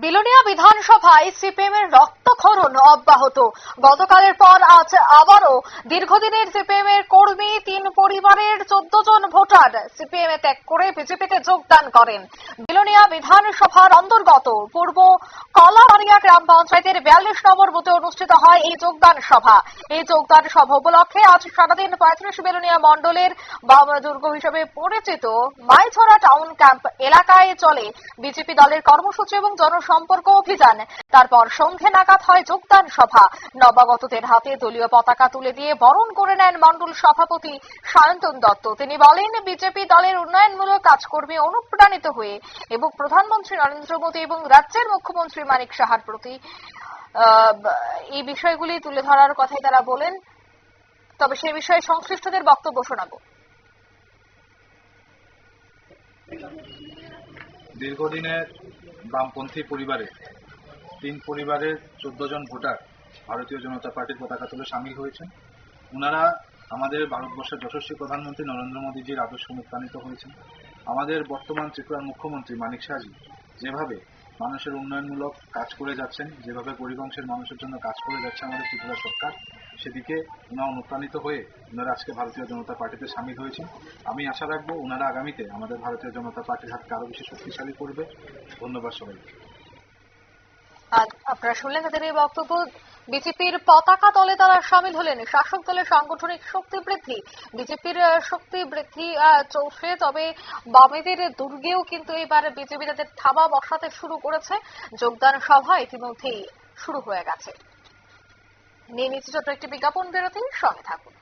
বিলোনিয়া বিধানসভায় সিপিএম এর রক্তক্ষরণ অব্যাহত। গতকালের পর আজ আবারও দীর্ঘদিনের সিপিএম এর কর্মী, তিন পরিবারের চোদ্দ জন ভোটার সিপিএম এ ত্যাগ করে বিজেপিতে যোগদান করেন। বিলোনিয়া বিধানসভার অন্তর্গত পূর্ব কলাবাড়িয়া গ্রাম পঞ্চায়েতের বিয়াল্লিশ নম্বর বুথে অনুষ্ঠিত হয় এই যোগদান সভা। এই যোগদান সভা উপলক্ষে আজ সারাদিন পঁয়ত্রিশ বিলোনিয়া মণ্ডলের বাম দুর্গ হিসেবে পরিচিত মাইছড়া টাউন ক্যাম্প এলাকায় চলে বিজেপি দলের কর্মসূচি এবং জনসম্পর্ক অভিযান। তারপর সন্ধে নাগাদ হয় যোগদান সভা নবাগতদের হাতে দলীয় পতাকা তুলে দিয়ে বরণ করে নেন মণ্ডল সভাপতি সায়ন্তন দত্ত। তিনি বলেন, বিজেপি দলের উন্নয়নমূলক কাজকর্মে অনুপ্রাণিত হয়ে এবং প্রধানমন্ত্রী নরেন্দ্র মোদী এবং রাজ্যের মুখ্যমন্ত্রী মানিক সাহার প্রতি এই বিষয়গুলি তুলে ধরার কথাই তারা বলেন। তবে সে বিষয়ে সংশ্লিষ্টদের বক্তব্য শোনাবো। দীর্ঘদিনের বামপন্থী পরিবারে তিন পরিবারের চোদ্দ জন ভোটার ভারতীয় জনতা পার্টির পতাকা তুলে সামিল হয়েছেন। ওনারা আমাদের ভারতবর্ষের যশস্বী প্রধানমন্ত্রী নরেন্দ্র মোদীজির আদর্শ অনুপ্রাণিত হয়েছেন। আমাদের বর্তমান ত্রিপুরার মুখ্যমন্ত্রী মানিক শাহজি যেভাবে মানুষের উন্নয়নমূলক কাজ করে যাচ্ছেন, যেভাবে গরিব অংশের মানুষের জন্য কাজ করে যাচ্ছে আমাদের ত্রিপুরা সরকার, সেদিকে ওনারা অনুপ্রাণিত হয়ে ওনারা আজকে ভারতীয় জনতা পার্টিতে সামিল হয়েছেন। আমি আশা রাখব ওনারা আগামীতে আমাদের ভারতীয় জনতা পার্টির হাতকে আরও বেশি শক্তিশালী করবে। ধন্যবাদ সবাইকে। আপনারা শুনলেন তাদের এই বক্তব্য। বিজেপির পতাকা দলে তারা সামিল হলেন। শাসক দলের সাংগঠনিক শক্তি বৃদ্ধি। বিজেপির শক্তি বৃদ্ধি চলছে। তবে বামেদের দুর্গেও কিন্তু এবার বিজেপি তাদের থাবা বসাতে শুরু করেছে। যোগদান সভা ইতিমধ্যেই শুরু হয়ে গেছে। নিয়ে নিচ্ছে ছোট্ট একটি বিজ্ঞাপন বিরতি সঙ্গে থাকুন।